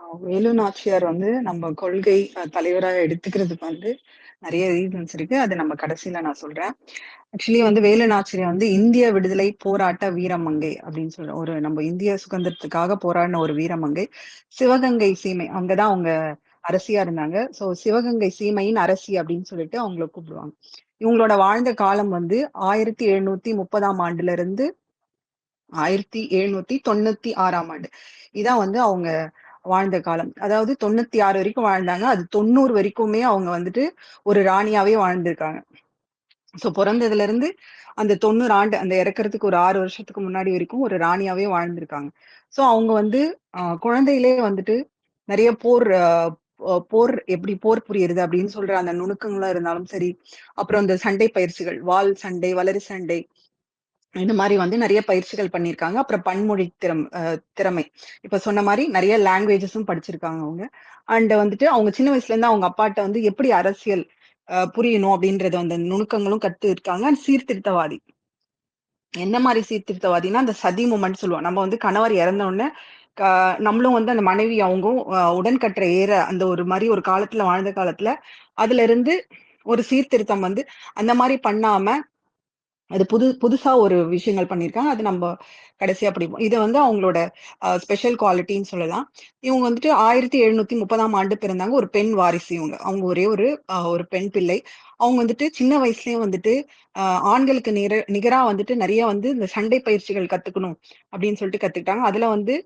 வேலு நாச்சியார் வந்து நம்ம கொள்கை தலைவராக தலைவரா எடுத்துக்கிறதுக்கு வந்து நிறைய ரீசன்ஸ் இருக்கு. அது நம்ம கடைசியில நான் சொல்றேன். ஆக்சுவலி வந்து வேலு நாச்சியார் வந்து இந்திய விடுதலை போராட்ட வீரமங்கை அப்படின்னு சொல்ற ஒரு நம்ம இந்திய சுதந்திரத்துக்காக போராடின ஒரு வீரமங்கை. சிவகங்கை சீமை அங்கதான் அவங்க அரசியா இருந்தாங்க. சோ சிவகங்கை சீமையின் அரசி அப்படின்னு சொல்லிட்டு அவங்கள கூப்பிடுவாங்க. இவங்களோட வாழ்ந்த காலம் வந்து ஆயிரத்தி எழுநூத்தி முப்பதாம் ஆண்டுல இருந்து ஆயிரத்தி எழுநூத்தி தொண்ணூத்தி ஆறாம் ஆண்டு. இதான் வந்து அவங்க வாழ்ந்த காலம். அதாவது தொண்ணூத்தி ஆறு வரைக்கும் வாழ்ந்தாங்க. அது தொண்ணூறு வரைக்குமே அவங்க வந்துட்டு ஒரு ராணியாவே வாழ்ந்திருக்காங்க. சோ பிறந்ததுல இருந்து அந்த தொண்ணூறு ஆண்டு அந்த இறக்குறதுக்கு ஒரு ஆறு வருஷத்துக்கு முன்னாடி வரைக்கும் ஒரு ராணியாவே வாழ்ந்திருக்காங்க. சோ அவங்க வந்து ஆஹ் குழந்தையிலே வந்துட்டு நிறைய போர் போர் எப்படி போர் புரியுது அப்படின்னு சொல்ற அந்த நுணுக்கங்களா இருந்தாலும் சரி அப்புறம் இந்த சண்டை பயிற்சிகள் வாள் சண்டை வளரி சண்டை இந்த மாதிரி வந்து நிறைய பயிற்சிகள் பண்ணியிருக்காங்க. அப்புறம் பன்மொழி திறம் திறமை. இப்ப சொன்ன மாதிரி நிறைய லாங்குவேஜஸும் படிச்சிருக்காங்க அவங்க. அண்ட் வந்துட்டு அவங்க சின்ன வயசுல இருந்து அவங்க அப்பாட்ட வந்து எப்படி அரசியல் புரியணும் அப்படின்றது அந்த நுணுக்கங்களும் கத்து இருக்காங்க அண்ட் சீர்திருத்தவாதி. என்ன மாதிரி சீர்திருத்தவாதின்னா அந்த சதி மூமெண்ட் சொல்லுவோம். நம்ம வந்து கணவர் இறந்த உடனே நம்மளும் வந்து அந்த மனைவி அவங்க உடன்கற்ற ஏற அந்த ஒரு மாதிரி ஒரு காலத்துல வாழ்ந்த காலத்துல அதுல இருந்து ஒரு சீர்திருத்தம் வந்து அந்த மாதிரி பண்ணாம அது புது புதுசா ஒரு விஷயங்கள் பண்ணியிருக்காங்க. அது நம்ம கடைசியா படிப்போம் இது வந்து அவங்களோட ஸ்பெஷல் குவாலிட்டின்னு சொல்லலாம். இவங்க வந்துட்டு ஆயிரத்தி எழுநூத்தி முப்பதாம் ஆண்டு பிறந்தாங்க. ஒரு பெண் வாரிசு இவங்க. அவங்க ஒரே ஒரு ஆஹ் ஒரு பெண் பிள்ளை. அவங்க வந்துட்டு சின்ன வயசுலயே வந்துட்டு ஆஹ் ஆண்களுக்கு நிர நிகரா வந்துட்டு நிறைய வந்து இந்த சண்டை பயிற்சிகள் கத்துக்கணும் அப்படின்னு சொல்லிட்டு கத்துக்கிட்டாங்க. அதுல வந்து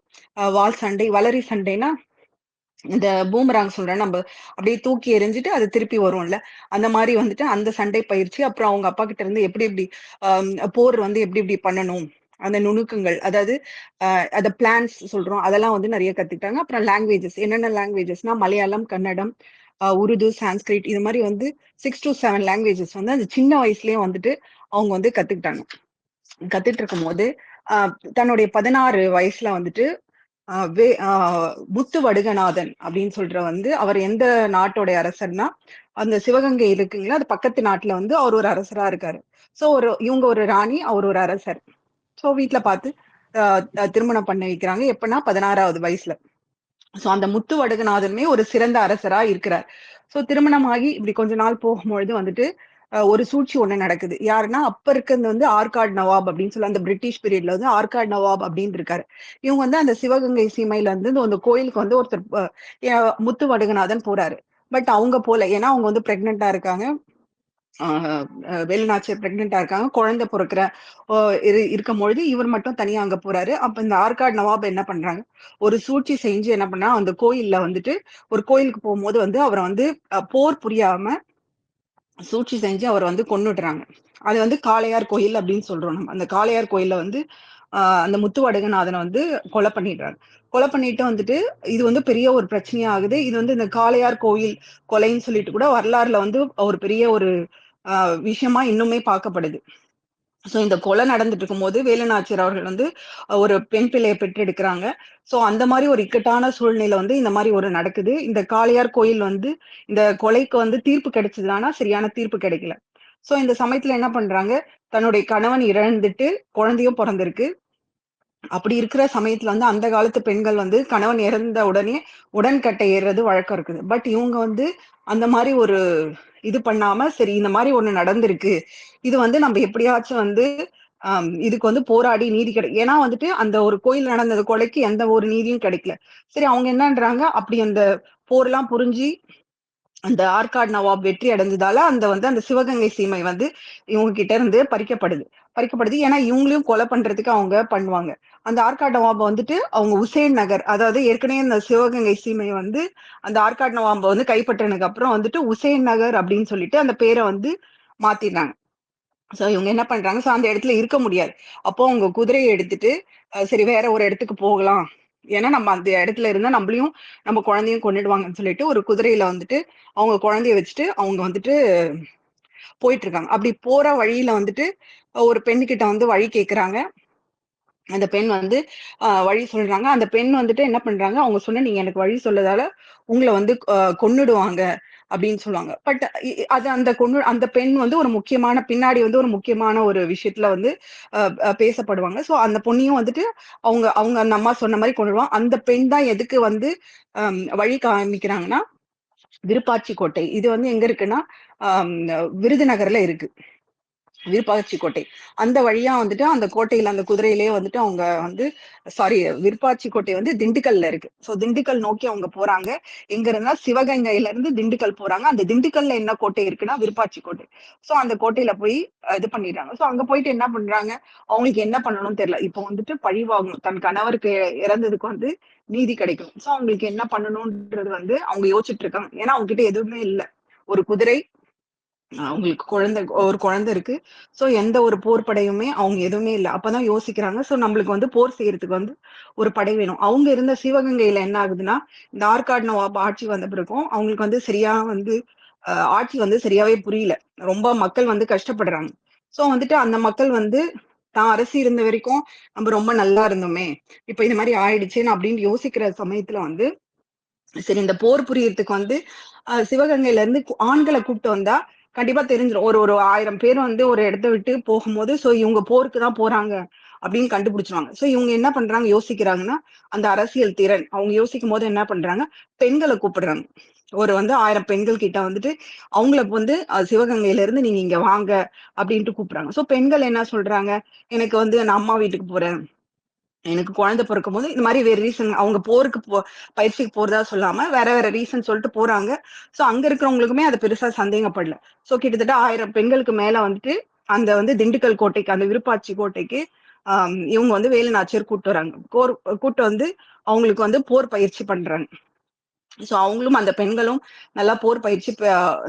ஆஹ் வாள் சண்டை வளரி சண்டைனா இந்த பூமராங் சொல்றேன் நம்ம அப்படியே தூக்கி எறிஞ்சிட்டு அது திருப்பி வரும்ல. அந்த மாதிரி வந்துட்டு அந்த சண்டை பயிற்சி அப்புறம் அவங்க அப்பா கிட்ட இருந்து எப்படி எப்படி போர் வந்து எப்படி எப்படி பண்ணணும் அந்த நுணுக்கங்கள் அதாவது அந்த பிளான்ஸ் சொல்றோம் அதெல்லாம் வந்து நிறைய கத்துக்கிட்டாங்க. அப்புறம் லாங்குவேஜஸ் என்னென்ன லாங்குவேஜஸ்னா மலையாளம் கன்னடம் உருது சான்ஸ்கிரிட் இது மாதிரி வந்து சிக்ஸ் டு செவன் லாங்குவேஜஸ் வந்து அந்த சின்ன வயசுலயே வந்துட்டு அவங்க வந்து கத்துக்கிட்டாங்க. கத்துட்டு இருக்கும் போது தன்னுடைய பதினாறு வயசுல வந்துட்டு முத்து வடுகநாதன் அப்படின்னு சொல்ற வந்து அவர் எந்த நாட்டோடைய அரசர்னா அந்த சிவகங்கை இருக்குங்களா அது பக்கத்து நாட்டுல வந்து அவர் ஒரு அரசரா இருக்காரு. சோ ஒரு இவங்க ஒரு ராணி அவர் ஒரு அரசர். சோ வீட்டுல பார்த்து திருமணம் பண்ண வைக்கிறாங்க. எப்படின்னா பதினாறாவது வயசுல. சோ அந்த முத்து வடுகநாதனுமே ஒரு சிறந்த அரசரா இருக்கிறார். சோ திருமணமாகி இப்படி கொஞ்ச நாள் போகும்பொழுது வந்துட்டு ஒரு சூழ்ச்சி ஒண்ணு நடக்குது. யாருன்னா அப்ப இருக்கிறது வந்து ஆர்காட் நவாப் அப்படின்னு சொல்லி அந்த பிரிட்டிஷ் பீரியட்ல வந்து ஆர்காட் நவாப் அப்படின்னு இருக்காரு. இவங்க வந்து அந்த சிவகங்கை சீமையில வந்து இந்த- அந்த கோயிலுக்கு வந்து ஒருத்தர் முத்து வடுகநாதன் போறாரு. பட் அவங்க போல ஏன்னா அவங்க வந்து பிரெக்னெண்டா இருக்காங்க. ஆஹ் பிரெக்னெண்டா இருக்காங்க. குழந்தை பிறக்கிற இரு இருக்கும் பொழுது இவர் மட்டும் தனியா அங்க போறாரு. அப்ப இந்த ஆர்காட் நவாப் என்ன பண்றாங்க? ஒரு சூழ்ச்சி செஞ்சு என்ன பண்ணா அந்த கோயில்ல வந்துட்டு ஒரு கோயிலுக்கு போகும்போது வந்து அவரை வந்து போர் புரியாம சூழ்ச்சி செஞ்சு அவர் வந்து கொண்டுடுறாங்க அது வந்து காளையார் கோயில் அப்படின்னு சொல்றோம் நம்ம. அந்த காளையார் கோயில்ல வந்து அந்த முத்துவடகநாதனை வந்து கொலை பண்ணிடுறாங்க கொலை பண்ணிட்டு வந்துட்டு இது வந்து பெரிய ஒரு பிரச்சனையா ஆகுது. இது வந்து இந்த காளையார் கோயில் கொலைன்னு சொல்லிட்டு கூட வரலாறுல வந்து ஒரு பெரிய ஒரு விஷயமா இன்னுமே பார்க்கப்படுது. ஸோ இந்த கொலை நடந்துட்டு இருக்கும்போது வேலுநாச்சியர் அவர்கள் வந்து ஒரு பெண் பிள்ளையை பெற்றெடுக்கிறாங்க. ஸோ அந்த மாதிரி ஒரு இக்கட்டான சூழ்நிலை வந்து இந்த மாதிரி ஒரு நடக்குது. இந்த காளையார் கோயில் வந்து இந்த கொலைக்கு வந்து தீர்ப்பு கிடைச்சதுனா சரியான தீர்ப்பு கிடைக்கல. ஸோ இந்த சமயத்துல என்ன பண்றாங்க? தன்னுடைய கணவன் இழந்துட்டு குழந்தையும் பிறந்திருக்கு. அப்படி இருக்கிற சமயத்துல வந்து அந்த காலத்து பெண்கள் வந்து கணவன் இறந்த உடனே உடன்கட்டை ஏறுறது வழக்கம் இருக்குது. பட் இவங்க வந்து அந்த மாதிரி ஒரு இது பண்ணாம சரி இந்த மாதிரி ஒண்ணு நடந்திருக்கு. இது வந்து நம்ம எப்படியாச்சும் வந்து இதுக்கு வந்து போராடி நீதி கிடை ஏன்னா வந்துட்டு அந்த ஒரு கோயில் நடந்தது கொலைக்கு எந்த ஒரு நீதியும் கிடைக்கல. சரி அவங்க என்னன்றாங்க? அப்படி அந்த போர்லாம் புரிஞ்சு அந்த ஆர்காட் நவாப் வெற்றி அடைஞ்சதால அந்த வந்து அந்த சிவகங்கை சீமை வந்து இவங்க கிட்ட இருந்து பறிக்கப்படுது. பறிக்கப்படுது. ஏன்னா இவங்களையும் கொலை பண்றதுக்கு அவங்க பண்ணுவாங்க. அந்த ஆற்காடு நவாப் வந்துட்டு அவங்க உசேன் நகர் அதாவது ஏற்கனவே இந்த சிவகங்கை சீமை வந்து அந்த ஆற்காடு நவாப் வந்து கைப்பற்றினதுக்கு அப்புறம் வந்துட்டு உசேன் நகர் அப்படின்னு சொல்லிட்டு அந்த பேரை வந்து மாத்திடுறாங்க. சோ இவங்க என்ன பண்றாங்க? சோ அந்த இடத்துல இருக்க முடியாது. அப்போ அவங்க குதிரையை எடுத்துட்டு சரி வேற ஒரு இடத்துக்கு போகலாம். ஏன்னா நம்ம அந்த இடத்துல இருந்தா நம்மளையும் நம்ம குழந்தையும் கொண்டுடுவாங்கன்னு சொல்லிட்டு ஒரு குதிரையில வந்துட்டு அவங்க குழந்தைய வச்சுட்டு அவங்க வந்துட்டு போயிட்டு இருக்காங்க அப்படி போற வழியில வந்துட்டு ஒரு பெண்ணுக்கிட்ட வந்து வழி கேக்குறாங்க. அந்த பெண் வந்து வழி சொல்றாங்க. அந்த பெண் வந்துட்டு என்ன பண்றாங்க? அவங்க சொன்ன நீங்க எனக்கு வழி சொல்லதால உங்களை வந்து கொன்னுடுவாங்க அப்படின்னு சொல்லுவாங்க. பட் அது அந்த கொண்டு அந்த பெண் வந்து ஒரு முக்கியமான பின்னாடி வந்து ஒரு முக்கியமான ஒரு விஷயத்துல வந்து பேசப்படுவாங்க. ஸோ அந்த பொண்ணையும் வந்துட்டு அவங்க அவங்க அந்த அம்மா சொன்ன மாதிரி கொண்டுடுவாங்க அந்த பெண் தான் எதுக்கு வந்து வழி காமிக்கிறாங்கன்னா விருப்பாச்சி கோட்டை இது வந்து எங்க இருக்குன்னா விருதுநகர்ல இருக்கு. விருப்பாச்சி கோட்டை அந்த வழியா வந்துட்டு அந்த கோட்டையில அந்த குதிரையிலேயே வந்துட்டு அவங்க வந்து சாரி விருப்பாச்சி கோட்டை வந்து திண்டுக்கல்ல இருக்கு. சோ திண்டுக்கல் நோக்கி அவங்க போறாங்க. எங்க இருந்தா சிவகங்கையில இருந்து திண்டுக்கல் போறாங்க. அந்த திண்டுக்கல்ல என்ன கோட்டை இருக்குன்னா விருப்பாச்சி கோட்டை சோ அந்த கோட்டையில போய் இது பண்ணிடுறாங்க. சோ அங்க போயிட்டு என்ன பண்றாங்க? அவங்களுக்கு என்ன பண்ணணும்னு தெரியல. இப்போ வந்துட்டு பழி வாங்கணும் தன் கணவருக்கு இறந்ததுக்கு வந்து நீதி கிடைக்கும். சோ அவங்களுக்கு என்ன பண்ணணும்ன்றது வந்து அவங்க யோசிச்சுட்டு இருக்காங்க. ஏன்னா அவங்க கிட்ட எதுவுமே இல்லை. ஒரு குதிரை அவங்களுக்கு குழந்தை ஒரு குழந்தை இருக்கு. சோ எந்த ஒரு போர் படையுமே அவங்க எதுவுமே இல்லை. அப்பதான் யோசிக்கிறாங்க. சோ நம்மளுக்கு வந்து போர் செய்யறதுக்கு வந்து ஒரு படை வேணும். அவங்க இருந்த சிவகங்கையில என்ன ஆகுதுன்னா இந்த ஆற்காடு நவாப் ஆட்சி வந்த பிறகும் அவங்களுக்கு வந்து சரியா வந்து ஆட்சி வந்து சரியாவே புரியல. ரொம்ப மக்கள் வந்து கஷ்டப்படுறாங்க. சோ வந்துட்டு அந்த மக்கள் வந்து தான் அரசு இருந்த வரைக்கும் நம்ம ரொம்ப நல்லா இருந்தோமே. இப்ப இந்த மாதிரி ஆயிடுச்சுன்னு அப்படின்னு யோசிக்கிற சமயத்துல வந்து சரி இந்த போர் புரியறதுக்கு வந்து சிவகங்கையில இருந்து ஆண்களை கூப்பிட்டு வந்தா கண்டிப்பா தெரிஞ்சிடும் ஒரு ஒரு ஆயிரம் பேர் வந்து ஒரு இடத்த விட்டு போகும்போது சோ இவங்க போருக்கு தான் போறாங்க அப்படின்னு கண்டுபிடிச்சிருவாங்க. சோ இவங்க என்ன பண்றாங்க யோசிக்கிறாங்கன்னா அந்த அரசியல் திறன். அவங்க யோசிக்கும் போது என்ன பண்றாங்க பெண்களை கூப்பிடுறாங்க. ஒரு வந்து ஆயிரம் பெண்கள் கிட்ட வந்துட்டு அவங்கள வந்து சிவகங்கையில இருந்து நீங்க இங்க வாங்க அப்படின்ட்டு கூப்பிடுறாங்க. சோ பெண்கள் என்ன சொல்றாங்க? எனக்கு வந்து நான் அம்மா வீட்டுக்கு போறேன். எனக்கு குழந்தை பிறக்கும் போது இந்த மாதிரி வேற ரீசன் அவங்க போருக்கு போ பயிற்சிக்கு போறதா சொல்லாம வேற வேற ரீசன் சொல்லிட்டு போறாங்க. சோ அங்க இருக்கிறவங்களுக்குமே அது பெருசா சந்தேகப்படல. சோ கிட்டத்தட்ட ஆயிரம் பெண்களுக்கு மேல வந்துட்டு அந்த வந்து திண்டுக்கல் கோட்டைக்கு அந்த விருப்பாட்சி கோட்டைக்கு ஆஹ் இவங்க வந்து வேலுநாச்சியர் கூட்டு வராங்க. கோர் கூட்டு வந்து அவங்களுக்கு வந்து போர் பயிற்சி பண்றாங்க. ஸோ அவங்களும் அந்த பெண்களும் நல்லா போர் பயிற்சி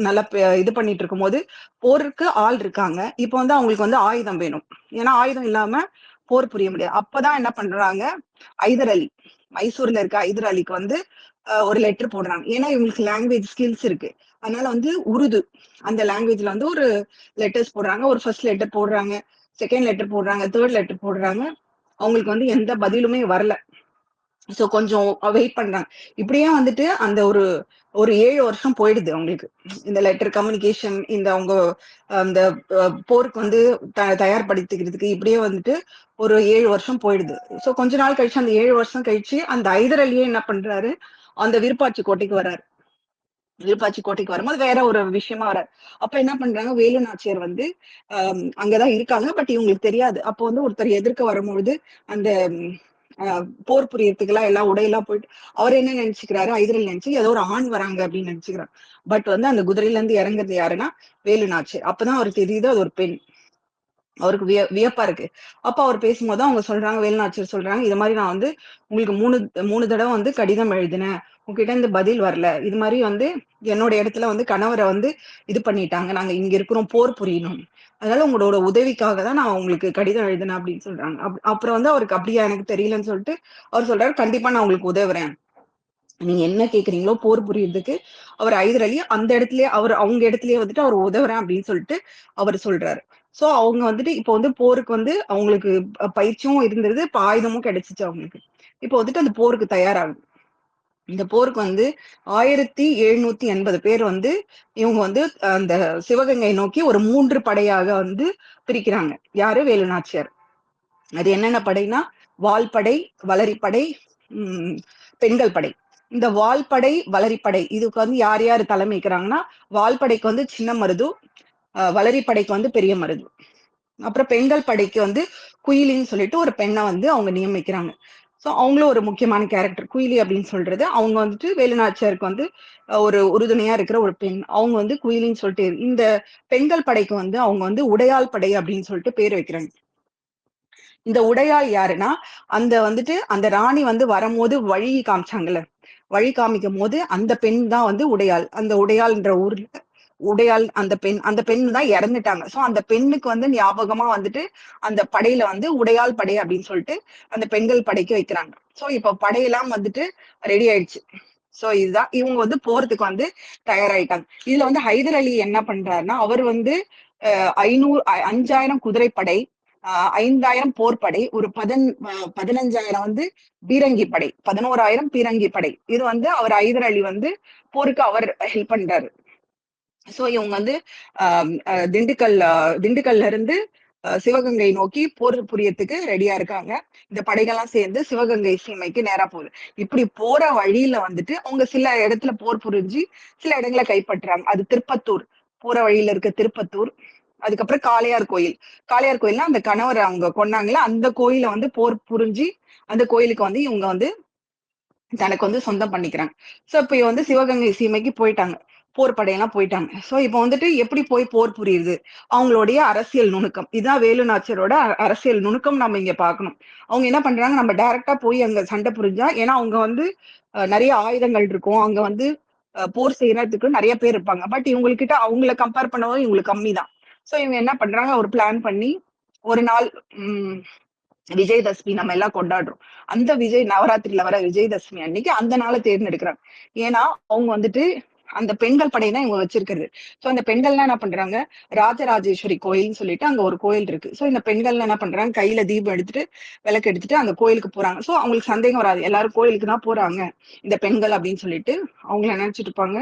நல்லா இது பண்ணிட்டு இருக்கும்போது போருக்கு ஆள் இருக்காங்க. இப்போ வந்து அவங்களுக்கு வந்து ஆயுதம் வேணும். ஏன்னா ஆயுதம் இல்லாம போர் புரிய முடியாது. அப்பதான் என்ன பண்றாங்க? ஐதர் அலி மைசூர்ல இருக்க ஐதர் அலிக்கு வந்து ஒரு லெட்டர் போடுறாங்க. ஏன்னா இவங்களுக்கு லாங்குவேஜ் ஸ்கில்ஸ் இருக்கு. அதனால வந்து உருது. அந்த லாங்குவேஜ்ல வந்து ஒரு லெட்டர்ஸ் போடுறாங்க. ஒரு ஃபர்ஸ்ட் லெட்டர் போடுறாங்க. செகண்ட் லெட்டர் போடுறாங்க. தேர்ட் லெட்டர் போடுறாங்க. அவங்களுக்கு வந்து எந்த பதிலுமே வரல. சோ கொஞ்சம் வெயிட் பண்றாங்க இப்படியே வந்துட்டு அந்த ஒரு ஒரு ஏழு வருஷம் போயிடுது அவங்களுக்கு. இந்த லெட்டர் கம்யூனிகேஷன் இந்த அவங்க அந்த போருக்கு வந்து தயார்படுத்திக்கிறதுக்கு இப்படியே வந்துட்டு ஒரு ஏழு வருஷம் போயிடுது. ஸோ கொஞ்ச நாள் கழிச்சு அந்த ஏழு வருஷம் கழிச்சு அந்த ஐதர் அலியே என்ன பண்றாரு? அந்த விருப்பாச்சி கோட்டைக்கு வர்றாரு. விருப்பாச்சி கோட்டைக்கு வரும்போது வேற ஒரு விஷயமா வர அப்ப என்ன பண்றாங்க? வேலு நாச்சியார் வந்து ஆஹ் அங்கதான் இருக்காங்க. பட் இவங்களுக்கு தெரியாது. அப்போ வந்து ஒருத்தர் எதிர்க்க வரும்பொழுது அந்த போர் புரியறதுக்கெல்லாம் எல்லாம் உடையெல்லாம் போயிட்டு அவர் என்ன நினைச்சுக்கிறாரு? ஐதரல் நினைச்சு ஏதோ ஒரு ஆண் வராங்க அப்படின்னு நினைச்சுக்கிறார். பட் வந்து அந்த குதிரையில இருந்து இறங்குறது யாருன்னா வேலு அப்பதான் அவருக்கு தெரியுது அது ஒரு பெண். அவருக்கு விய வியப்பா இருக்கு. அப்ப அவர் பேசும்போது அவங்க சொல்றாங்க வேலுநாச்சர் சொல்றாங்க இது மாதிரி நான் வந்து உங்களுக்கு மூணு மூணு தடவை வந்து கடிதம் எழுதினேன். உங்ககிட்ட இந்த பதில் வரல. இது மாதிரி வந்து என்னோட இடத்துல வந்து கணவரை வந்து இது பண்ணிட்டாங்க. நாங்க இங்க இருக்கிறோம் போர் புரியணும் அதனால உங்களோட உதவிக்காக தான் நான் உங்களுக்கு கடிதம் எழுதினேன் அப்படின்னு சொல்றாங்க. அப்புறம் வந்து அவருக்கு அப்படியா எனக்கு தெரியலன்னு சொல்லிட்டு அவர் சொல்றாரு கண்டிப்பா நான் உங்களுக்கு உதவுறேன். நீங்க என்ன கேக்குறீங்களோ போர் புரியுறதுக்கு அவர் ஐதர் அலி அந்த இடத்துலயே அவர் அவங்க இடத்துலயே வந்துட்டு அவர் உதவுறேன் அப்படின்னு சொல்லிட்டு அவர் சொல்றாரு. சோ அவங்க வந்துட்டு இப்போ வந்து போருக்கு வந்து அவங்களுக்கு பயிற்சியும் இருந்தது இப்ப ஆயுதமும் கிடைச்சிச்சு அவங்களுக்கு. இப்போ வந்துட்டு அந்த போருக்கு தயாராகும் இந்த போருக்கு வந்து ஆயிரத்தி எழுநூத்தி எண்பது பேர் வந்து இவங்க வந்து அந்த சிவகங்கை நோக்கி ஒரு மூன்று படையாக வந்து பிரிக்கிறாங்க. யாரு? வேலுநாச்சியார். அது என்னென்ன படைனா வால்படை வளரிப்படை உம் பெண்கள் படை. இந்த வால்படை வளரிப்படை இதுக்கு வந்து யார் யார் தலைமைக்கிறாங்கன்னா வால்படைக்கு வந்து சின்ன மருது வளரிப்படைக்கு வந்து பெரிய மருது. அப்புறம் பெண்கள் படைக்கு வந்து குயிலின்னு சொல்லிட்டு ஒரு பெண்ணை வந்து அவங்க நியமிக்கிறாங்க. ஸோ அவங்களும் ஒரு முக்கியமான கேரக்டர் குயிலி அப்படின்னு சொல்றது. அவங்க வந்துட்டு வேலுநாச்சியாருக்கு வந்து ஒரு உறுதுணையா இருக்கிற ஒரு பெண். அவங்க வந்து குயிலின்னு சொல்லிட்டு இந்த பெண்கள் படைக்கு வந்து அவங்க வந்து உடையாள் படை அப்படின்னு சொல்லிட்டு பேர் வைக்கிறாங்க. இந்த உடையாள் யாருன்னா அந்த வந்துட்டு அந்த ராணி வந்து வரும்போது வழி காமிச்சாங்கல்ல. வழி காமிக்கும் போது அந்த பெண் தான் வந்து உடையாள். அந்த உடையாள்ன்ற ஊர்ல உடையால் அந்த பெண் அந்த பெண் தான் இறந்துட்டாங்க. சோ அந்த பெண்ணுக்கு வந்து ஞாபகமா வந்துட்டு அந்த படையில வந்து உடையாள் படை அப்படின்னு சொல்லிட்டு அந்த பெண்கள் படைக்கு வைக்கிறாங்க. சோ இப்ப படையெல்லாம் வந்துட்டு ரெடி ஆயிடுச்சு. சோ இதுதான். இவங்க வந்து போறதுக்கு வந்து தயாராயிட்டாங்க. இதுல வந்து ஹைதர் அலி என்ன பண்றாருன்னா அவர் வந்து ஐநூறு அஞ்சாயிரம் குதிரைப்படை ஐந்தாயிரம் போர்ப்படை ஒரு பதன் பதினஞ்சாயிரம் வந்து பீரங்கி படை பதினோராயிரம் பீரங்கி படை. இது வந்து அவர் ஐதர் அலி வந்து போருக்கு அவர் ஹெல்ப் பண்றாரு. சோ இவங்க வந்து ஆஹ் திண்டுக்கல் திண்டுக்கல்ல இருந்து சிவகங்கை நோக்கி போர் புரியறதுக்கு ரெடியா இருக்காங்க. இந்த படைகள்லாம் சேர்ந்து சிவகங்கை சீமைக்கு நேரா போகுது இப்படி போற வழியில வந்துட்டு அவங்க சில இடத்துல போர் புரிஞ்சு சில இடங்களை கைப்பற்றுறாங்க. அது திருப்பத்தூர். போற வழியில இருக்க திருப்பத்தூர். அதுக்கப்புறம் காளையார் கோயில். காளையார் கோயில்னா அந்த கணவர் அவங்க கொன்னாங்களா அந்த கோயில வந்து போர் புரிஞ்சு அந்த கோயிலுக்கு வந்து இவங்க வந்து தனக்கு வந்து சொந்தம் பண்ணிக்கிறாங்க. சோ இப்ப இவ வந்து சிவகங்கை சீமைக்கு போயிட்டாங்க. போர் படையெல்லாம் போயிட்டாங்க. சோ இப்போ வந்துட்டு எப்படி போய் போர் புரியுது? அவங்களுடைய அரசியல் நுணுக்கம். இதுதான் வேலு நாச்சரோட அரசியல் நுணுக்கம் நம்ம இங்க பார்க்கணும். அவங்க என்ன பண்றாங்க? நம்ம டைரக்டா போய் அங்க சண்டை புரிஞ்சா ஏன்னா அவங்க வந்து நிறைய ஆயுதங்கள் இருக்கும். அங்க வந்து போர் செய்யறதுக்கு நிறைய பேர் இருப்பாங்க. பட் இவங்ககிட்ட அவங்கள கம்பேர் பண்ணவும் இவங்களுக்கு கம்மி தான் சோ இவங்க என்ன பண்றாங்க? ஒரு பிளான் பண்ணி ஒரு நாள் உம் விஜயதசமி நம்ம எல்லாம் கொண்டாடுறோம். அந்த விஜய் நவராத்திரியில வர விஜயதசமி அன்னைக்கு அந்த நாளை தேர்ந்தெடுக்கிறாங்க. ஏன்னா அவங்க வந்துட்டு அந்த பெண்கள் படை தான் இவங்க வச்சிருக்கிறது. சோ அந்த பெண்கள்லாம் என்ன பண்றாங்க? ராஜராஜேஸ்வரி கோயில்னு சொல்லிட்டு அங்க ஒரு கோயில் இருக்கு. சோ இந்த பெண்கள் என்ன பண்றாங்க? கையில தீபம் எடுத்துட்டு விளக்கு எடுத்துட்டு அந்த கோயிலுக்கு போறாங்க. சோ அவங்களுக்கு சந்தேகம் வராது. எல்லாரும் கோயிலுக்கு தான் போறாங்க. இந்த பெண்கள் அப்படின்னு சொல்லிட்டு அவங்கள நினைச்சிட்டு இருப்பாங்க.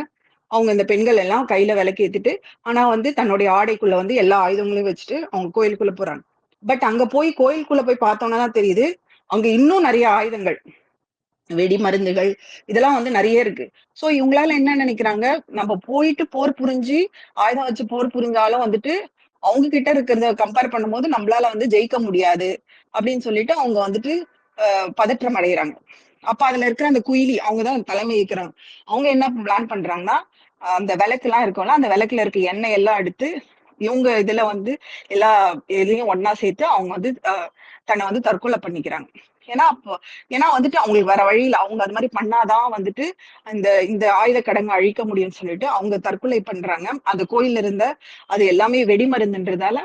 அவங்க இந்த பெண்கள் எல்லாம் கையில விளக்கு ஏத்திட்டு ஆனா வந்து தன்னுடைய ஆடைக்குள்ள வந்து எல்லா ஆயுதங்களையும் வச்சுட்டு அவங்க கோயிலுக்குள்ள போறாங்க. பட் அங்க போய் கோயிலுக்குள்ள போய் பார்த்தோம்னா தான் தெரியுது அங்க இன்னும் நிறைய ஆயுதங்கள். வெடி மருந்துகள் இதெல்லாம் வந்து நிறைய இருக்கு. சோ இவங்களால என்ன நினைக்கிறாங்க? நம்ம போயிட்டு போர் புரிஞ்சு ஆயுதம் வச்சு போர் புரிஞ்சாலும் வந்துட்டு அவங்க கிட்ட இருக்கிறத கம்பேர் பண்ணும்போது நம்மளால வந்து ஜெயிக்க முடியாது அப்படின்னு சொல்லிட்டு அவங்க வந்துட்டு அஹ், பதற்றம் அடைகிறாங்க அப்ப அதுல இருக்கிற அந்த குயிலி அவங்கதான் தலைமை இருக்கிறாங்க அவங்க என்ன பிளான் பண்றாங்கன்னா அந்த விளக்கு எல்லாம் இருக்கும்ல அந்த விளக்குல இருக்க எண்ணெய் எல்லாம் எடுத்து இவங்க இதுல வந்து எல்லா இதுலயும் ஒன்னா சேர்த்து அவங்க வந்து தன்னை வந்து தற்கொலை பண்ணிக்கிறாங்க. ஏன்னா அப்போ ஏன்னா வந்துட்டு அவங்களுக்கு வேற வழியில் அவங்க அது மாதிரி பண்ணாதான் வந்துட்டு அந்த இந்த ஆயுத கடங்க அழிக்க முடியும்னு சொல்லிட்டு அவங்க தற்கொலை பண்றாங்க. அந்த கோயில்ல இருந்த அது எல்லாமே வெடிமருந்துன்றதால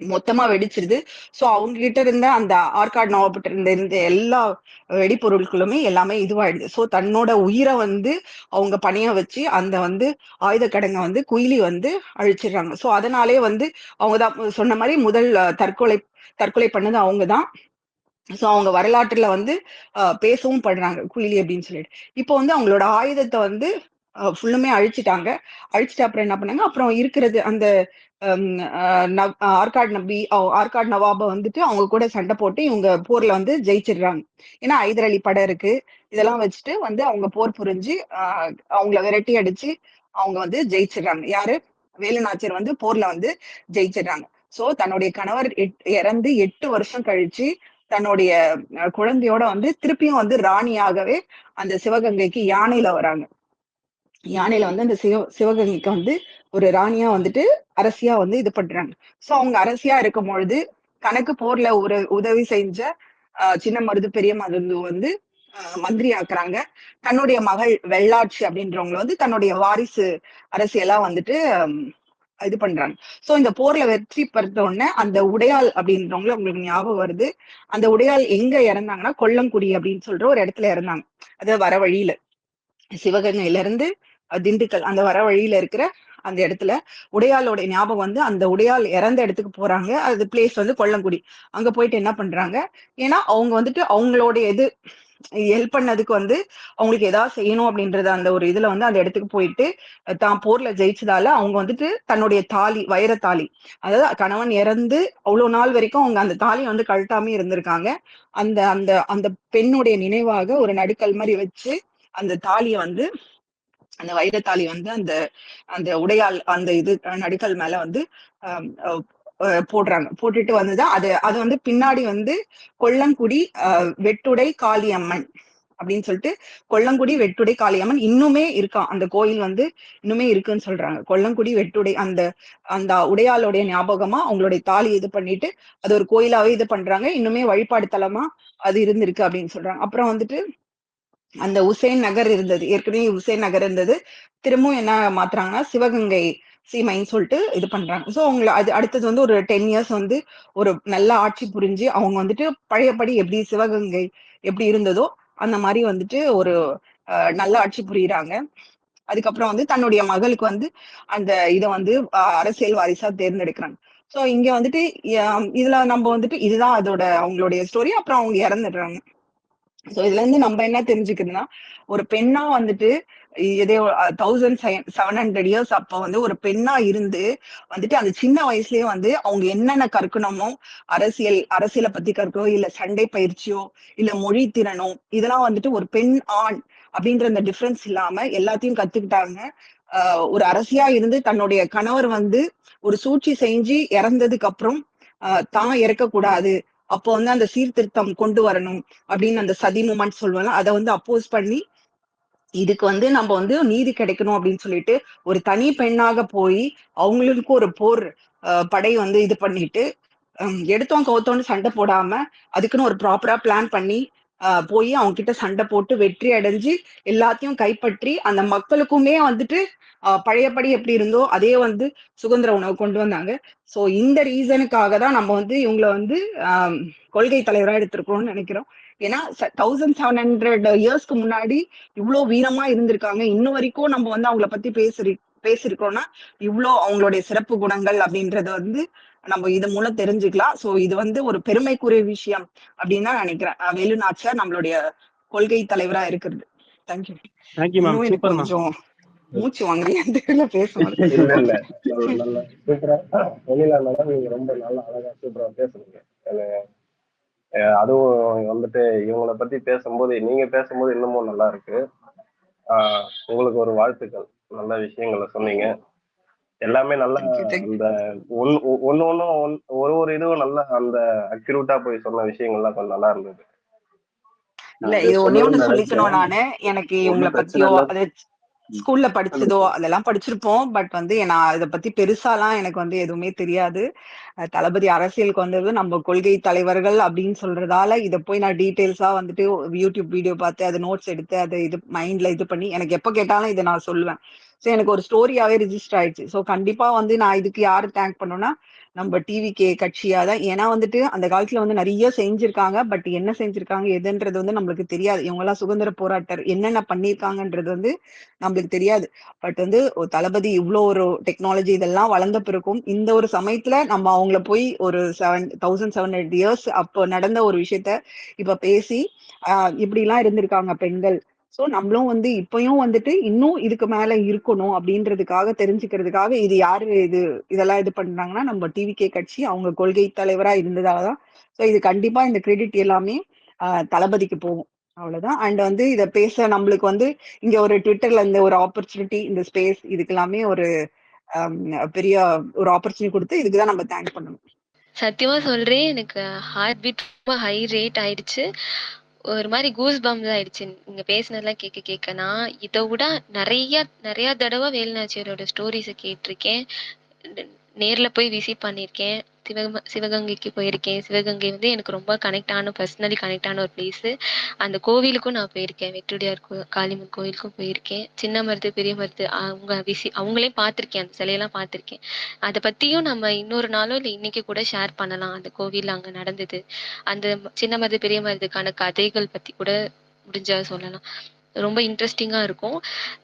மொத்தமா வெடிச்சிருது. சோ அவங்க கிட்ட இருந்த அந்த ஆற்காடு நோவப்பட்டு இருந்த இருந்த எல்லா வெடிப்பொருட்களுமே எல்லாமே இதுவாயிடுது. சோ தன்னோட உயிரை வந்து அவங்க பணிய வச்சு அந்த வந்து ஆயுத கடங்க வந்து குயிலி வந்து அழிச்சிடுறாங்க. சோ அதனாலே வந்து அவங்க தான் சொன்ன மாதிரி முதல் தற்கொலை தற்கொலை பண்ணது அவங்கதான். ஸோ அவங்க வரலாற்றுல வந்து பேசவும் படுறாங்க குயிலி அப்படின்னு சொல்லிட்டு. இப்போ வந்து அவங்களோட ஆயுதத்தை வந்து ஃபுல்லுமே அழிச்சிட்டாங்க. அழிச்சிட்டு அப்புறம் என்ன பண்ணாங்க? அப்புறம் இருக்கிறது அந்த ஆர்காட் ஆற்காடு நபி ஆர்காட் நவாபை வந்துட்டு அவங்க கூட சண்டை போட்டு இவங்க போர்ல வந்து ஜெயிச்சிடுறாங்க. ஏன்னா ஐதர் அலி படம் இருக்கு. இதெல்லாம் வச்சுட்டு வந்து அவங்க போர் புரிஞ்சு அவங்கள விரட்டி அடிச்சு அவங்க வந்து ஜெயிச்சிடுறாங்க. யாரு? வேலுநாச்சியர் வந்து போர்ல வந்து ஜெயிச்சிடுறாங்க. சோ தன்னுடைய கணவர் எட்- இறந்து எட்டு வருஷம் கழிச்சு தன்னுடைய குழந்தையோட வந்து திருப்பியும் வந்து ராணியாகவே அந்த சிவகங்கைக்கு யானையில வராங்க. யானையில வந்து அந்த சிவ சிவகங்கைக்கு வந்து ஒரு ராணியா வந்துட்டு அரசியா வந்து இது பண்றாங்க. சோ அவங்க அரசியா இருக்கும் பொழுது தனக்கு போர்ல ஒரு உதவி செஞ்ச சின்ன மருது பெரிய மருந்து வந்து மந்திரி ஆக்குறாங்க தன்னுடைய மகள் வெள்ளாட்சி அப்படின்றவங்களை வந்து தன்னுடைய வாரிசு அரசியலா வந்துட்டு இது பண்றாங்க. சோ இந்த போர்ல வெற்றி பெற்ற உடனே அந்த உடையால் அப்படின்றவங்கள உங்களுக்கு ஞாபகம் வருது. அந்த உடையால் எங்க இறந்தாங்கன்னா கொல்லங்குடி அப்படின்னு சொல்ற ஒரு இடத்துல இறந்தாங்க. அது வர வழியில. சிவகங்கையில இருந்து திண்டுக்கல் அந்த வர வழியில இருக்கிற அந்த இடத்துல உடையாளோட ஞாபகம் வந்து அந்த உடையால் இறந்த இடத்துக்கு போறாங்க. அது பிளேஸ் வந்து கொல்லங்குடி. அங்க போயிட்டு என்ன பண்றாங்க? ஏன்னா அவங்க வந்துட்டு அவங்களோட இது ஹெல்ப் பண்ணதுக்கு வந்து அவங்களுக்கு ஏதாவது செய்யணும் அப்படின்றத அந்த ஒரு இதுல வந்து அந்த இடத்துக்கு போயிட்டு தான் போர்ல ஜெயிச்சதால அவங்க வந்துட்டு தன்னுடைய தாலி வைர தாலி அதாவது கணவன் இறந்து அவ்வளவு நாள் வரைக்கும் அவங்க அந்த தாலி வந்து கழட்டாம இருந்திருக்காங்க. அந்த அந்த அந்த பெண்ணுடைய நினைவாக ஒரு நடுக்கல் மாதிரி வச்சு அந்த தாலியை வந்து அந்த வைரத்தாலி வந்து அந்த அந்த உடையால் அந்த இது நடுக்கல் மேல வந்து போடுறாங்க. போட்டுட்டு வந்துதான் அது அது வந்து பின்னாடி வந்து கொல்லங்குடி அஹ், வெட்டுடை காளியம்மன் அப்படின்னு சொல்லிட்டு கொல்லங்குடி வெட்டுடை காளியம்மன் இன்னுமே இருக்கான் அந்த கோயில் வந்து இன்னுமே இருக்குன்னு சொல்றாங்க. கொல்லங்குடி வெட்டுடை அந்த அந்த உடையாளுடைய ஞாபகமா அவங்களுடைய தாலி இது பண்ணிட்டு அது ஒரு கோயிலாவே இது பண்றாங்க. இன்னுமே வழிபாடு தலமா அது இருந்திருக்கு அப்படின்னு சொல்றாங்க. அப்புறம் வந்துட்டு அந்த உசேன் நகர் இருந்தது. ஏற்கனவே உசேன் நகர் இருந்தது. திரும்பவும் என்ன மாத்துறாங்கன்னா சிவகங்கை சீமைன்னு சொல்லிட்டு இது பண்றாங்க. சோ அவங்கள அது அடுத்தது வந்து ஒரு டென் இயர்ஸ் வந்து ஒரு நல்ல ஆட்சி புரிஞ்சு அவங்க வந்துட்டு பழையபடி எப்படி சிவகங்கை எப்படி இருந்ததோ அந்த மாதிரி வந்துட்டு ஒரு அஹ், நல்ல ஆட்சி புரியுறாங்க. அதுக்கப்புறம் வந்து தன்னுடைய மகளுக்கு வந்து அந்த இதை வந்து அரசியல் வாரிசா தேர்ந்தெடுக்கிறாங்க. சோ இங்க வந்துட்டு இதுல நம்ம வந்துட்டு இதுதான் அதோட அவங்களுடைய ஸ்டோரி அப்புறம் அவங்க இறந்துடுறாங்க. சோ இதுல இருந்து நம்ம என்ன தெரிஞ்சுக்கிறதுனா ஒரு பெண்ணா வந்துட்டு இதே தௌசண்ட் செவன் ஹண்ட்ரட் இயர்ஸ் அப்போ வந்து ஒரு பெண்ணா இருந்து வந்துட்டு அந்த சின்ன வயசுலயே வந்து அவங்க என்னென்ன கற்கணுமோ அரசியல் அரசியலை பத்தி கற்கோ இல்ல சண்டை பயிற்சியோ இல்ல மொழி திறனோ இதெல்லாம் வந்துட்டு ஒரு பெண் ஆண் அப்படின்ற அந்த டிஃபரன்ஸ் இல்லாம எல்லாத்தையும் கத்துக்கிட்டாங்க. ஒரு அரசியா இருந்து தன்னுடைய கணவர் வந்து ஒரு சூழ்ச்சி செஞ்சு இறந்ததுக்கு அப்புறம் தான் இறக்கக்கூடாது. அப்போ வந்து அந்த சீர்திருத்தம் கொண்டு வரணும் அப்படின்னு அந்த சதி மூமெண்ட் சொல்லுவாங்க. அதை வந்து அப்போஸ் பண்ணி இதுக்கு வந்து நம்ம வந்து நீதி கிடைக்கணும் அப்படின்னு சொல்லிட்டு ஒரு தனி பெண்ணாக போய் அவங்களுக்கு ஒரு போர் படை வந்து இது பண்ணிட்டு எடுத்தோம் கவுத்தோன்னு சண்டை போடாம அதுக்குன்னு ஒரு ப்ராப்பரா பிளான் பண்ணி ஆஹ் போய் அவங்க கிட்ட சண்டை போட்டு வெற்றி அடைஞ்சு எல்லாத்தையும் கைப்பற்றி அந்த மக்களுக்குமே வந்துட்டு பழையபடி எப்படி இருந்தோ அதே வந்து சுதந்திர உணவு கொண்டு வந்தாங்க. ஸோ இந்த ரீசனுக்காக தான் நம்ம வந்து இவங்களை வந்து ஆஹ் கொள்கை தலைவரா எடுத்திருக்கோம்னு நினைக்கிறோம். ஏன்னா தௌசண்ட் செவன் ஹண்ட்ரட் இயர்ஸ்க்கு முன்னாடி இவ்வளவு வீரமா இருந்திருக்காங்க. இன்ன வரைக்கும் நம்ம வந்து அவங்கள பத்தி பேசி பேசிருக்கோம்னா இவ்வளோ அவங்களுடைய சிறப்பு குணங்கள் அப்படின்றத வந்து நம்ம இது மூலம் தெரிஞ்சுக்கலாம். சோ இது வந்து ஒரு பெருமைக்குரிய விஷயம் அப்படின்னு தான் நினைக்கிறேன். அஹ் வேலு நாச்சியார் நம்மளுடைய கொள்கை தலைவரா இருக்கிறது. தேங்க்யூ தேங்க்யூ கொஞ்சம் மூச்சு தெரியல பேசணும். ரொம்ப நல்லா அழகா சூப்பரா பேசுறீங்க எனக்கு, அஹ் அதுவும் வந்துட்டு இவங்கள பத்தி பேசும்போது நீங்க பேசும்போது இன்னமும் நல்லா இருக்கு. உங்களுக்கு ஒரு வாழ்த்துக்கள். நல்ல விஷயங்களை சொன்னீங்க. எல்லாமே நல்லா. அந்த ஒன்னு ஒன்னு ஒன்னும் ஒன்- ஒரு ஒரு இதுவும் நல்லா அந்த அக்யூரேட்டா போய் சொன்ன விஷயங்கள்லாம் கொஞ்சம் நல்லா இருந்தது. இல்ல இது ஒண்ணே ஒண்ணு சொல்லிக்கணும் நானு. எனக்கு இவங்களை பத்தியோ அது ஸ்கூல்ல படிச்சதோ அதெல்லாம் படிச்சிருப்போம். பட் வந்து நான் இத பத்தி பெருசாலாம் எனக்கு வந்து எதுவுமே தெரியாது. தளபதி அரசியலுக்கு வந்தது நம்ம கொள்கை தலைவர்கள் அப்படின்னு சொல்றதால இத போய் நான் டீடைல்ஸா வந்துட்டு யூடியூப் வீடியோ பார்த்து அதை நோட்ஸ் எடுத்து அதை இது மைண்ட்ல இது பண்ணி எனக்கு எப்ப கேட்டாலும் இதை நான் சொல்லுவேன். ஸோ எனக்கு ஒரு ஸ்டோரியாவே ரிஜிஸ்டர் ஆயிடுச்சு. ஸோ கண்டிப்பா வந்து நான் இதுக்கு யாரு தேங்க் பண்ணோம்னா நம்ம டிவிகே கட்சியா தான். ஏன்னா வந்துட்டு அந்த காலத்துல வந்து நிறைய செஞ்சிருக்காங்க. பட் என்ன செஞ்சிருக்காங்க எதுன்றது வந்து நம்மளுக்கு தெரியாது. இவங்க எல்லாம் சுதந்திர போராட்டர். என்னென்ன பண்ணியிருக்காங்கன்றது வந்து நம்மளுக்கு தெரியாது. பட் வந்து ஒரு தளபதி இவ்வளோ ஒரு டெக்னாலஜி இதெல்லாம் வளர்ந்த பிறக்கும் இந்த ஒரு சமயத்துல நம்ம அவங்கள போய் ஒரு seven thousand seven hundred years அப்போ நடந்த ஒரு விஷயத்த இப்ப பேசி இப்படி எல்லாம் இருந்திருக்காங்க பெண்கள். சோ நம்மளும் வந்து இப்பயும் வந்துட்டு இன்னும் இதுக்கு மேல இருக்கணும் அப்படின்றதுக்காக தெரிஞ்சுக்கிறதுக்காக இது யாரு இது இதெல்லாம் இது பண்றாங்கன்னா நம்ம டிவிகே கட்சி அவங்க கொள்கை தலைவரா இருந்ததாலதான் சோ இது கண்டிப்பா இந்த கிரெடிட் எல்லாமே தளபதிக்கு போகும். அவ்வளவுதான். அண்ட் வந்து இத பேச நம்மளுக்கு வந்து இங்க ஒரு ட்விட்டர்ல இந்த ஒரு ஆப்பர்ச்சுனிட்டி இந்த ஸ்பேஸ் இதுக்கு எல்லாமே ஒரு பெரிய ஒரு ஆப்பர்ச்சுனிட்டி கொடுத்து இதுக்கு தான் நம்ம தேங்க் பண்ணணும். சத்தியமா சொல்றேன். எனக்கு ஹார்ட் பீட் ரொம்ப ஹை ரேட் ஆயிடுச்சு. ஒரு மாதிரி கூஸ் பம்ஸ் ஆயிடுச்சு. நீங்க பேசினதெல்லாம் கேட்க கேட்க. நான் இதை விட நிறைய நிறைய தடவை வேலுநாச்சியரோட ஸ்டோரிஸை கேட்டிருக்கேன். நேரில் போய் விசிட் பண்ணியிருக்கேன். சிவக சிவகங்கைக்கு போயிருக்கேன். சிவகங்கை வந்து எனக்கு ரொம்ப கனெக்ட் ஆன பர்சனலி கனெக்ட் ஆன ஒரு பிளேஸ் அந்த கோவிலுக்கும் நான் போயிருக்கேன். வெட்டுடையார் கோ காளிமன் கோவிலுக்கும் போயிருக்கேன். சின்ன மருது பெரிய மருது அவங்க விசி அவங்களே பார்த்துருக்கேன். அந்த சிலையெல்லாம் பார்த்துருக்கேன். அதை பற்றியும் நம்ம இன்னொரு நாளோ இல்லை இன்னைக்கு கூட ஷேர் பண்ணலாம். அந்த கோவில் அங்கே நடந்தது. அந்த சின்ன மருது பெரிய மருதுக்கான கதைகள் பற்றி கூட முடிஞ்சா சொல்லலாம். ரொம்ப இன்ட்ரெஸ்டிங்கா இருக்கும்.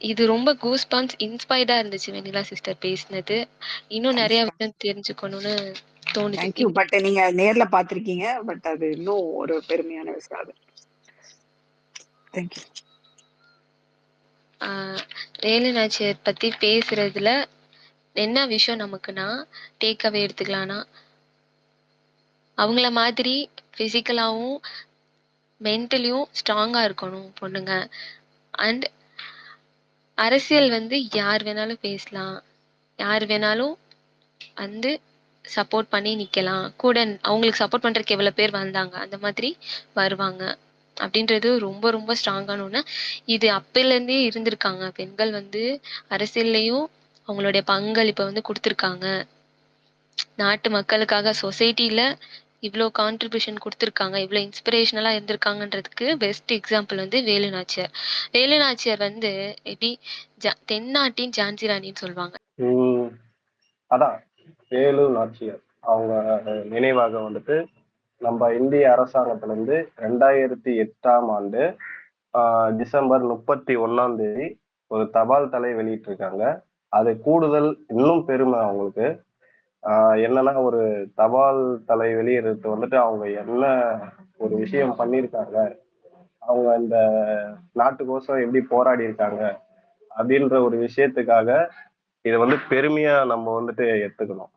இது ரொம்ப கூஸ் பம்ப்ஸ் இன்ஸ்பைர்டா இருந்துச்சு வெண்ணிலா சிஸ்டர் பேசினது. இன்னும் நிறைய விஷயம் தெரிஞ்சுக்கணும்னு தோணுது தேங்க்யூ பட் நீங்க நேர்ல பாத்திருக்கீங்க பட் அது இன்னும் ஒரு பெருமையான விஷயம் அது. தேங்க்யூ ஆஹ் வேலு நாச்சியார் பத்தி பேசுறதுல என்ன விஷயம் நமக்குன்னா டேக் அவே எடுத்துக்கலாம்னா அவங்கள மாதிரி பிசிக்கலாவும் மென்டலியும் ஸ்ட்ராங்கா இருக்கணும் பொண்ணுங்க. அண்ட் அரசியல் வந்து யார் வேணாலும் பேசலாம். யார் வேணாலும் வந்து சப்போர்ட் பண்ணி நிக்கலாம். கூட அவங்களுக்கு சப்போர்ட் பண்றதுக்கு எவ்வளவு பேர் வந்தாங்க அந்த மாதிரி வருவாங்க. அப்படின்றது ரொம்ப ரொம்ப ஸ்ட்ராங்கான ஒண்ணு. இது அப்பையில இருந்தே இருந்திருக்காங்க. பெண்கள் வந்து அரசியல்லையும் அவங்களுடைய பங்களிப்பை வந்து கொடுத்துருக்காங்க. நாட்டு மக்களுக்காக சொசைட்டில இவ்வளோ கான்ட்ரிபியூஷன் கொடுத்துருக்காங்க இவ்வளோ இன்ஸ்பிரேஷனலாக இருந்திருக்காங்கன்றதுக்கு பெஸ்ட் எக்ஸாம்பிள் வந்து வேலுநாச்சியார் வேலுநாச்சியார் வந்து எப்படி தென்னாட்டின் ஜான்சி ராணின்னு சொல்லுவாங்க. உம் அதான் வேலு நாச்சியார். அவங்க நினைவாக வந்துட்டு நம்ம இந்திய அரசாங்கத்துல இருந்து ரெண்டாயிரத்தி எட்டாம் ஆண்டு ஆஹ் டிசம்பர் முப்பத்தி ஒண்ணாம் தேதி ஒரு தபால் தலை வெளியிட்டிருக்காங்க. அது கூடுதல் இன்னும் பெருமை அவங்களுக்கு. என்னன்னா ஒரு தபால் தலை வெளியிடுறது வந்துட்டு அவங்க என்ன ஒரு விஷயம் பண்ணியிருக்காங்க? அவங்க இந்த நாட்டுக்கோசம் எப்படி போராடி இருக்காங்க? அப்படின்ற ஒரு விஷயத்துக்காக இதை வந்து பெருமையா நம்ம வந்துட்டு எடுத்துக்கணும்.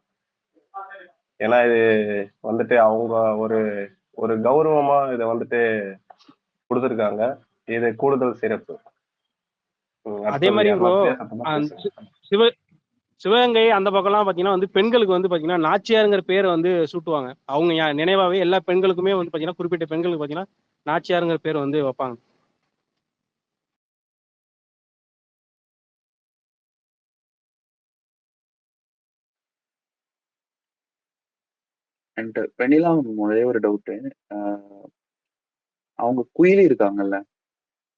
ஏன்னா இது வந்துட்டு அவங்க ஒரு ஒரு கௌரவமா இதை வந்துட்டு கொடுத்துருக்காங்க. இது கூடுதல் சிறப்பு. அதே மாதிரி. சிவ சிவகங்கை அந்த பக்கம்லாம் பார்த்தீங்கன்னா வந்து பெண்களுக்கு வந்து பார்த்தீங்கன்னா நாச்சியாருங்கிற பேரை வந்து சூட்டுவாங்க. அவங்க நினைவாவே எல்லா பெண்களுக்குமே வந்து பார்த்தீங்கன்னா குறிப்பிட்ட பெண்களுக்கு பார்த்தீங்கன்னா நாச்சியாருங்கிற பேர் வந்து வைப்பாங்க. அண்ட் வெண்ணிலா ஒரே ஒரு டவுட்டு அவங்க குயிலி இருக்காங்கல்ல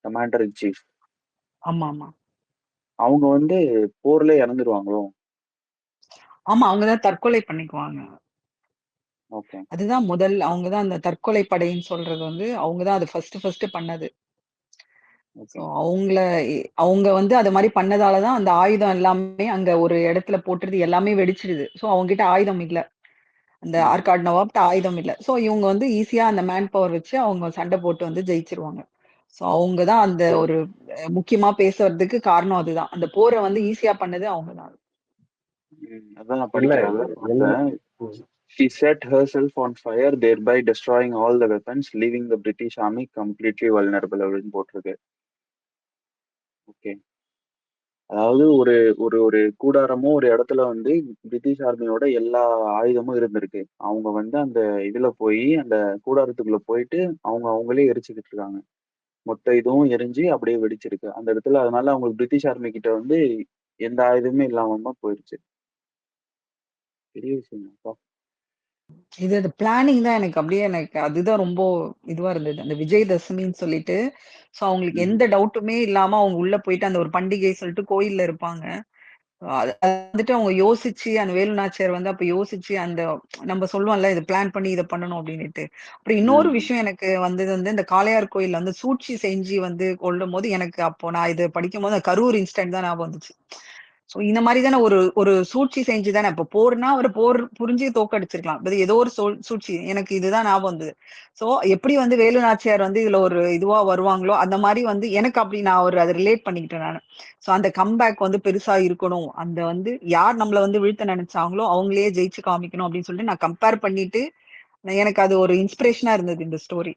கமாண்டர் இன் சீஃப் ஆமா ஆமா அவங்க வந்து போர்ல இறந்துருவாங்களோ? ஆமா அவங்கதான் தற்கொலை பண்ணிக்குவாங்க. ஓகே. அதுதான் முதல் அவங்கதான் அந்த தற்கொலை படைன்னு சொல்றது வந்து அவங்கதான் அது ஃபர்ஸ்ட் ஃபர்ஸ்ட் பண்ணது. அவங்கள அவங்க வந்து அது மாதிரி பண்ணதாலதான் அந்த ஆயுதம் எல்லாமே அங்க ஒரு இடத்துல போட்டுறது எல்லாமே வெடிச்சிடுது. ஸோ அவங்க கிட்ட ஆயுதம் இல்ல. அந்த. ஆர்காட் நவாப்ட ஆயுதம் இல்ல. ஸோ இவங்க வந்து ஈஸியா அந்த மேன் பவர் வச்சு அவங்க சண்டை போட்டு வந்து ஜெயிச்சிருவாங்க. ஸோ அவங்க தான் அந்த ஒரு முக்கியமா பேசுறதுக்கு காரணம் அதுதான். அந்த போரை வந்து ஈஸியா பண்ணது அவங்க தான் அதான் நான் இல்ல. படிக்கிறேன் she set herself on fire thereby destroying all the weapons leaving the british army completely vulnerable அப்படின்னு போட்டிருக்கு. ஓகே அதாவது ஒரு ஒரு ஒரு கூடாரமோ ஒரு இடத்துல வந்து பிரிட்டிஷ் ஆர்மியோட எல்லா ஆயுதமும் இருந்திருக்கு. அவங்க வந்து அந்த இதுல போய் அந்த கூடாரத்துக்குள்ள போயிட்டு அவங்க அவங்களே எரிச்சுக்கிட்டு இருக்காங்க. மொத்த இதுவும் எரிஞ்சு அப்படியே வெடிச்சிருக்கு. அந்த இடத்துல அதனால அவங்களுக்கு பிரிட்டிஷ் ஆர்மி கிட்ட வந்து எந்த ஆயுதமுமே இல்லாம போயிருச்சு. பெரிய விஷயம் இது அது பிளானிங் தான் எனக்கு. அப்படியே எனக்கு அதுதான் ரொம்ப இதுவா இருந்தது. அந்த விஜயதசமின்னு சொல்லிட்டு ஸோ அவங்களுக்கு. எந்த டவுட்டுமே இல்லாம அவங்க உள்ள போயிட்டு அந்த ஒரு பண்டிகை சொல்லிட்டு கோயில்ல இருப்பாங்க. வந்துட்டு அவங்க யோசிச்சு அந்த வேலு நாச்சியார் வந்து அப்ப யோசிச்சு அந்த நம்ம சொல்லுவோம்ல இது பிளான் பண்ணி இதை பண்ணணும் அப்படின்னுட்டு அப்புறம் இன்னொரு. விஷயம் எனக்கு வந்தது வந்து இந்த காளையார் கோயில்ல வந்து சூழ்ச்சி செஞ்சு வந்து கொள்ளும் போது எனக்கு அப்போ நான் இது படிக்கும் போது கரூர் இன்ஸ்டன்ட் தான் ஞாபகம் வந்துச்சு சோ இந்த மாதிரி தானே ஒரு ஒரு சூழ்ச்சி செஞ்சு தானே இப்ப போர்னா ஒரு போர் புரிஞ்சு தோக்கடிச்சிருக்கலாம். அது ஏதோ ஒரு சூழ்ச்சி. எனக்கு இதுதான் ஞாபகம் வந்தது. சோ எப்படி வந்து வேலு நாச்சியார் வந்து இதுல ஒரு இதுவா வருவாங்களோ அந்த மாதிரி வந்து எனக்கு அப்படி நான் ஒரு அதை ரிலேட் பண்ணிக்கிட்டேன் நான். சோ அந்த கம்பேக் வந்து பெருசா இருக்கணும். அந்த வந்து யார் நம்மள வந்து வீழ்த்த நினைச்சாங்களோ அவங்களே ஜெயிச்சு காமிக்கணும் அப்படின்னு சொல்லிட்டு நான் கம்பேர் பண்ணிட்டு எனக்கு அது ஒரு இன்ஸ்பிரேஷனா இருந்தது இந்த ஸ்டோரி